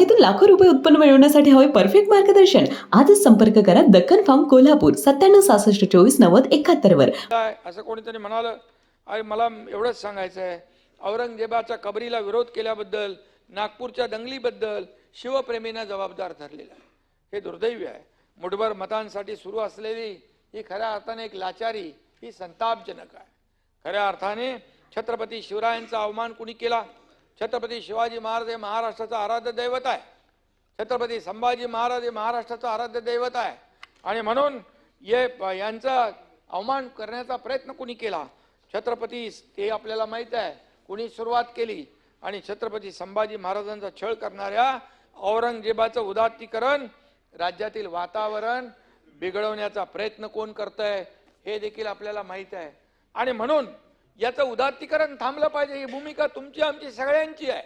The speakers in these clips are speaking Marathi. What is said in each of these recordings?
बागेतून लाखो रुपये उत्पन्न मिळवण्यासाठी हवे परफेक्ट मार्गदर्शन. आजच संपर्क करा दक्कन फार्म कोल्हापूर सत्त्याण्णव सहासष्ट चोवीस नव्वद एकाहत्तर वर. काय? असं कोणीतरी म्हणालं अरे मला एवढंच सांगायचं आहे औरंगजेबाच्या कबरीला विरोध केल्याबद्दल नागपूरच्या दंगलीबद्दल शिवप्रेमींना जबाबदार धरलेला आहे. हे दुर्दैवी आहे. मुठभर मतांसाठी सुरू असलेली ही खऱ्या अर्थाने एक लाचारी ही संतापजनक आहे. खऱ्या अर्थाने छत्रपती शिवरायांचा अवमान कुणी केला? छत्रपती शिवाजी महाराज हे महाराष्ट्राचं आराध्य दैवत आहे. छत्रपती संभाजी महाराज हे महाराष्ट्राचं आराध्य दैवत आहे. आणि म्हणून ये यांचा अवमान करण्याचा प्रयत्न कुणी केला? छत्रपती ते आपल्याला माहीत आहे. कुणी सुरुवात केली? आणि छत्रपती संभाजी महाराजांचा छळ करणाऱ्या औरंगजेबाचं उदात्तीकरण राज्यातील वातावरण बिघडवण्याचा प्रयत्न कोण करतंय हे देखील आपल्याला माहीत आहे. आणि म्हणून याचं उदात्तीकरण थांबलं पाहिजे. ही भूमिका तुमची आमची सगळ्यांची आहे.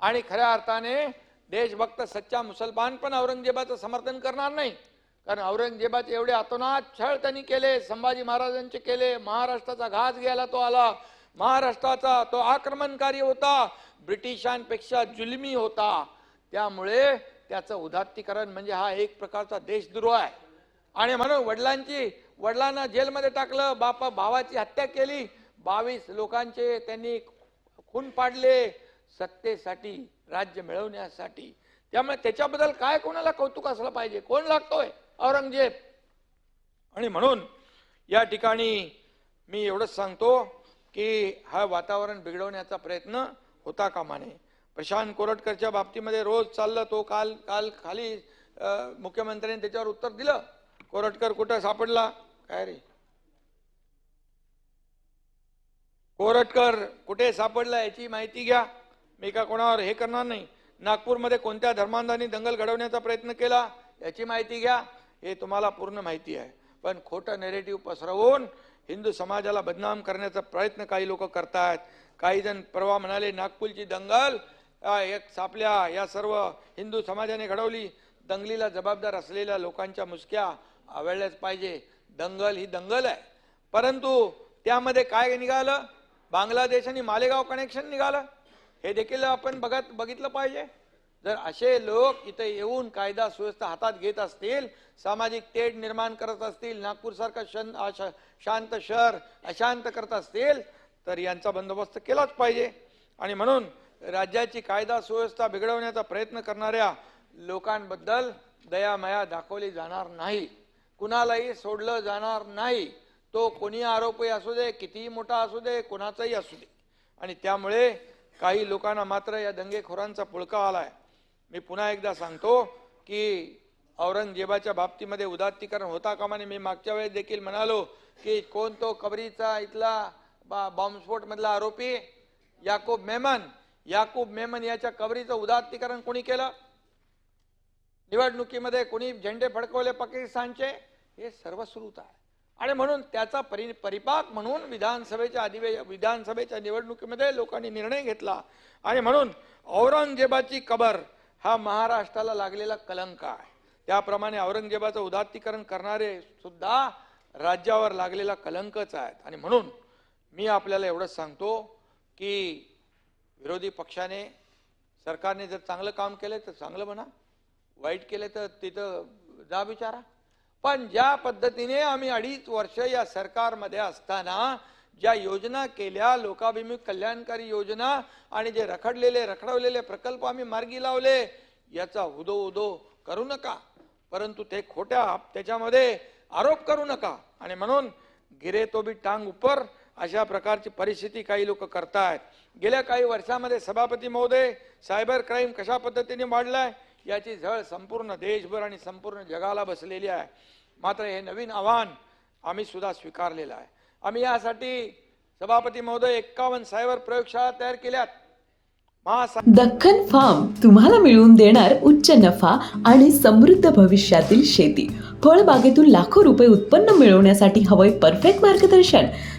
आणि खऱ्या अर्थाने देशभक्त सच्चा मुसलमान पण औरंगजेबाचं समर्थन करणार नाही. कारण औरंगजेबाचे एवढे अतोनात छळ त्यांनी केले संभाजी महाराजांचे केले महाराष्ट्राचा घास घ्यायला तो आला. महाराष्ट्राचा तो आक्रमणकारी होता. ब्रिटिशांपेक्षा जुलमी होता. त्यामुळे त्याचं उदात्तीकरण म्हणजे हा एक प्रकारचा देशद्रोह आहे. आणि म्हणून वडिलांची वडिलांना जेलमध्ये टाकलं बापा भावाची हत्या केली. बावीस लोकांचे त्यांनी खून पाडले सत्तेसाठी राज्य मिळवण्यासाठी. त्यामुळे त्याच्याबद्दल काय कोणाला कौतुक असलं पाहिजे? कोण लागतोय? औरंगजेब. आणि म्हणून या ठिकाणी मी एवढंच सांगतो की हा वातावरण बिघडवण्याचा प्रयत्न होता कामा नये प्रशांत कोरटकरच्या बाबतीमध्ये रोज चाललं तो काल काल खाली मुख्यमंत्र्यांनी त्याच्यावर उत्तर दिलं. कोरटकर कुठं सापडला? काय रे? कोरटकर कुठे सापडला याची माहिती घ्या. मी का कोणावर हे करणार नाही? नागपूरमध्ये कोणत्या धर्मांधांनी दंगल घडवण्याचा प्रयत्न केला याची माहिती घ्या. हे तुम्हाला पूर्ण माहिती आहे. पण खोटं नेरेटिव्ह पसरवून हिंदू समाजाला बदनाम करण्याचा प्रयत्न काही लोक करतायत काही जण परवा म्हणाले नागपूरची दंगल एक सापल्या या सर्व हिंदू समाजाने घडवली. दंगलीला जबाबदार असलेल्या लोकांच्या मुसक्या आवडल्याच पाहिजे. दंगल ही दंगल आहे. परंतु त्यामध्ये काय निघालं? बांगलादेश आणि मालेगाव कनेक्शन निघालं. हे देखील आपण बघत बघितलं पाहिजे. जर असे लोक इथे येऊन कायदा सुव्यवस्था हातात घेत असतील सामाजिक तेढ निर्माण करत असतील नागपूरसारखं शन अश- शांत शहर अशांत करत असतील तर यांचा बंदोबस्त केलाच पाहिजे. आणि म्हणून राज्याची कायदा सुव्यवस्था बिघडवण्याचा प्रयत्न करणाऱ्या लोकांबद्दल दयामया दाखवली जाणार नाही. कुणालाही सोडलं जाणार नाही. तो कोणी आरोपी असू दे कितीही मोठा असू दे कोणाचाही असू दे. आणि त्यामुळे काही लोकांना मात्र या दंगेखोरांचा पुळका आलाय. मी पुन्हा एकदा सांगतो की औरंगजेबाच्या बाबतीमध्ये उदात्तीकरण होता कामाने मी मागच्या वेळेस देखील म्हणालो की कोण तो कबरीचा इथला बा- बॉम्बस्फोट मधला आरोपी? याकूब मेमन याकूब मेमन याच्या कबरीचं उदात्तीकरण कोणी केलं? निवडणुकीमध्ये कोणी झेंडे फडकवले पाकिस्तानचे? हे सर्व सुरूत आहे. आणि म्हणून त्याचा परि परिपाक म्हणून विधानसभेच्या अधिवे विधानसभेच्या निवडणुकीमध्ये लोकांनी निर्णय घेतला. आणि म्हणून औरंगजेबाची कबर हा महाराष्ट्राला लागलेला कलंक आहे. त्याप्रमाणे औरंगजेबाचं उदात्तीकरण करणारे सुद्धा राज्यावर लागलेला कलंकच आहेत. आणि म्हणून मी आपल्याला एवढंच सांगतो की विरोधी पक्षाने सरकारने जर चांगलं काम केलं तर चांगलं म्हणा. वाईट केलं तर तिथं जा विचारा पण ज्या पद्धतीने आम्ही अडीच वर्ष या सरकारमध्ये असताना ज्या योजना केल्या लोकाभिमुख कल्याणकारी योजना आणि जे रखडलेले रखडवलेले प्रकल्प आम्ही मार्गी लावले याचा उदो उदो करू नका. परंतु ते खोट्या त्याच्यामध्ये आरोप करू नका. आणि म्हणून गिरे तो बी टांग उपर अशा प्रकारची परिस्थिती काही लोक करतायत. गेल्या काही वर्षामध्ये सभापती महोदय सायबर क्राईम कशा पद्धतीने वाढलाय? याची झळ संपूर्ण देशभर आणि संपूर्ण जगाला बसलेली आहे. मात्र हे नवीन आव्हान आम्ही सुद्धा स्वीकारलेलं आहे. आम्ही यासाठी सभापती महोदय एक्कावन्न सायबर प्रयोगशाळा तयार केल्यात. दख्खन फार्म तुम्हाला मिळवून देणार उच्च नफा आणि समृद्ध भविष्यातील शेती. फळबागेतून लाखो रुपये उत्पन्न मिळवण्यासाठी हवंय परफेक्ट मार्गदर्शन.